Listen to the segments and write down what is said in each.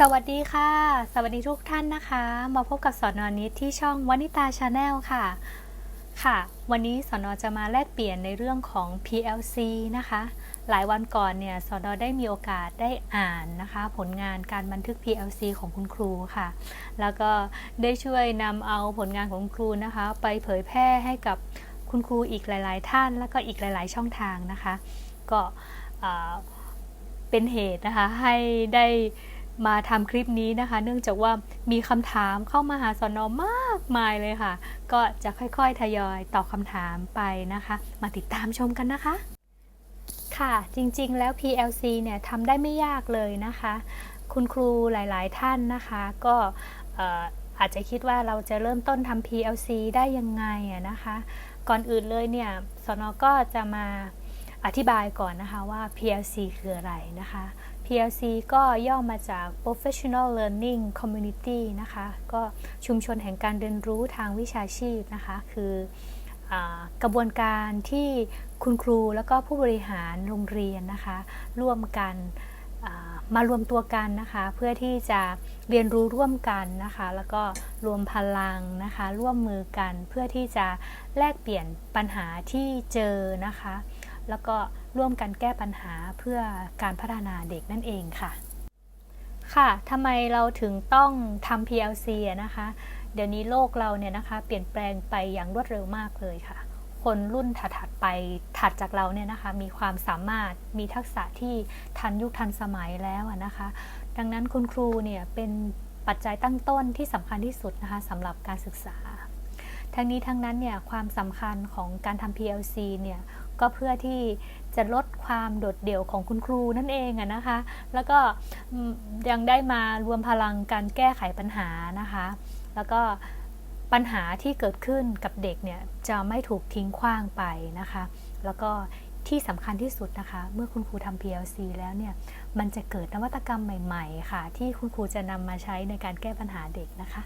สวัสดีค่ะ สวัสดีทุกท่านนะคะ มาพบกับสอนอนิดที่ช่องวานิตาชาแนลค่ะ ค่ะ วันนี้สอนอจะมาแลกเปลี่ยนในเรื่องของ PLC นะคะ หลายวันก่อนเนี่ยสอนอได้มีโอกาสได้อ่านนะคะ ผลงานการบันทึก PLC ของคุณครูค่ะ แล้วก็ได้ช่วยนำเอาผลงานของคุณครูนะคะ ไปเผยแพร่ให้กับคุณครูอีกหลาย ๆ ท่าน แล้วก็อีกหลาย ๆ ช่องทางนะคะ ก็เป็นเหตุนะคะให้ได้ มาทำคลิปนี้นะคะ เนื่องจากว่ามีคำถามเข้ามาหาสอนอมากมายเลยค่ะ ก็จะค่อยๆ ทยอยตอบคำถามไปนะคะ มาติดตามชมกันนะคะ ค่ะจริงๆแล้ว PLC เนี่ยทำได้ไม่ยากเลยนะคะ คุณครูหลายๆท่านนะคะ ก็เอ่อาจจะคิดว่าเราจะเริ่มต้นทำ PLC ได้ยังไงอะนะคะ ก่อนอื่นเลยเนี่ยสอนก็จะมาอธิบายก่อนนะคะว่า PLC คืออะไรนะคะ PLC ก็ย่อมาจาก Professional Learning Community นะคะ ก็ชุมชนแห่งการเรียนรู้ทางวิชาชีพนะคะ คืออกระบวนการที่คุณครูแล้วก็ผู้บริหารโรงเรียนนะคะ ร่วมกันมารวมตัวกันนะคะ เพื่อที่จะเรียนรู้ร่วมกันนะคะ แล้วก็รวมพลังนะคะ ร่วมมือกันเพื่อที่จะแลกเปลี่ยนปัญหาที่เจอนะคะ แล้วก็ ร่วมกันแก้ปัญหาเพื่อการพัฒนาเด็กนั่นเองค่ะ ค่ะทำไมเราถึงต้องทำ PLC นะคะ เดี๋ยวนี้โลกเราเนี่ยนะคะ เปลี่ยนแปลงไปอย่างรวดเร็วมากเลยค่ะ คนรุ่นถัดๆไปถัดจากเราเนี่ยนะคะ มีความสามารถมีทักษะที่ทันยุคทันสมัยแล้วนะคะ ดังนั้นคุณครูเนี่ยเป็นปัจจัยตั้งต้นที่สำคัญที่สุดนะคะสำหรับการศึกษา ทั้งนี้ทั้งนั้นเนี่ยความสำคัญของการทำ PLC เนี่ยก็เพื่อที่จะลดความโดดเดี่ยวของคุณครูนั่นเองอะนะคะ แล้วก็ยังได้มารวมพลังการแก้ไขปัญหานะคะ แล้วก็ปัญหาที่เกิดขึ้นกับเด็กเนี่ยจะไม่ถูกทิ้งขว้างไปนะคะ แล้วก็ที่สำคัญที่สุดนะคะ เมื่อคุณครูทำ PLC แล้วเนี่ย มันจะเกิดนวัตกรรมใหม่ ๆ ค่ะ ที่คุณครูจะนำมาใช้ในการแก้ปัญหาเด็กนะคะ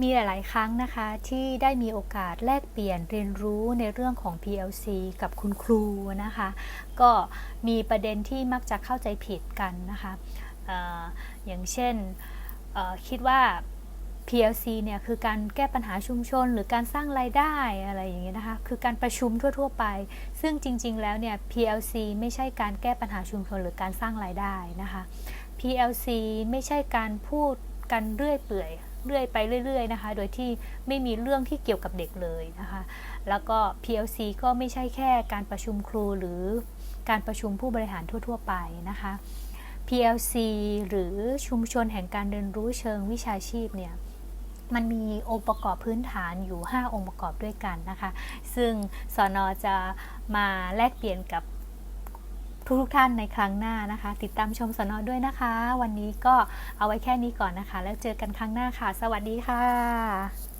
มีหลาย ๆ ครั้งนะคะที่ได้มีโอกาสแลกเปลี่ยนเรียนรู้ในเรื่องของ PLC กับคุณครูนะคะ ก็มีประเด็นที่มักจะเข้าใจผิดกันนะคะออย่างเช่นคิดว่า PLC เนี่ยคือการแก้ปัญหาชุมชน หรือการสร้างรายได้อะไรอย่างเงี้ยนะคะคือการประชุมทั่ว ๆ ไป ซึ่งจริง ๆ แล้วเนี่ย PLC ไม่ใช่การแก้ปัญหาชุมชน หรือการสร้างรายได้นะคะ PLC ไม่ใช่การพูดกันเรื่อยเปื่อย เรื่อยไปเรื่อยๆนะคะ โดยที่ไม่มีเรื่องที่เกี่ยวกับเด็กเลยนะคะ แล้วก็ PLC ก็ไม่ใช่แค่การประชุมครูหรือการประชุมผู้บริหารทั่ว ๆ ไปนะคะ PLC หรือชุมชนแห่งการเรียนรู้เชิงวิชาชีพเนี่ยมันมีองค์ประกอบพื้นฐานอยู่ 5 องค์ประกอบด้วยกันนะคะ ซึ่งสอนอจะมาแลกเปลี่ยนกับ ทุกๆท่านในครั้งหน้านะคะ ติดตามชมสนอด้วยนะคะ วันนี้ก็เอาไว้แค่นี้ก่อนนะคะ แล้วเจอกันครั้งหน้าค่ะ สวัสดีค่ะ